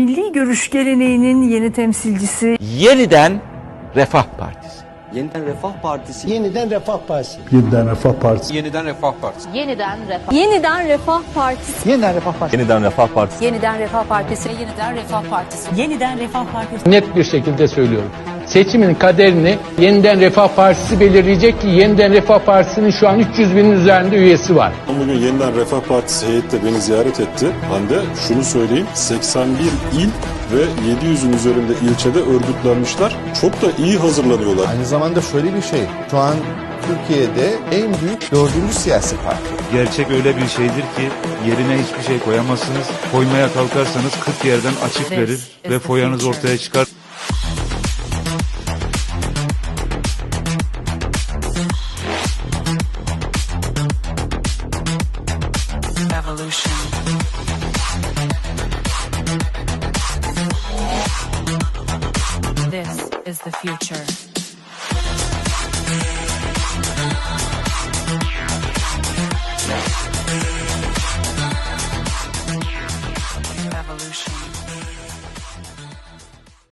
milli görüş geleneğinin yeni temsilcisi Yeniden Refah Partisi. Yeniden Refah Partisi Yeniden Refah Partisi. Yeniden Refah Partisi. Yeniden Refah Partisi. Yeniden Refah Yeniden Refah Partisi Yeniden Refah Partisi. Yeniden Refah Partisi. Yeniden Refah Partisi Yeniden Refah Partisi Yeniden Refah Partisi. net bir şekilde söylüyorum. Seçimin kaderini yeniden Refah Partisi belirleyecek ki yeniden Refah Partisi'nin şu an 300 binin üzerinde üyesi var. Bugün yeniden Refah Partisi heyeti de beni ziyaret etti. Hande şunu söyleyeyim 81 il ve 700'ün üzerinde ilçede örgütlenmişler. Çok da iyi hazırlanıyorlar. Aynı zamanda şöyle bir şey. Şu an Türkiye'de en büyük dördüncü siyasi parti. Gerçek öyle bir şeydir ki yerine hiçbir şey koyamazsınız. Koymaya kalkarsanız 40 yerden açık verir ve foyanız ortaya çıkar. revolution. This is the future.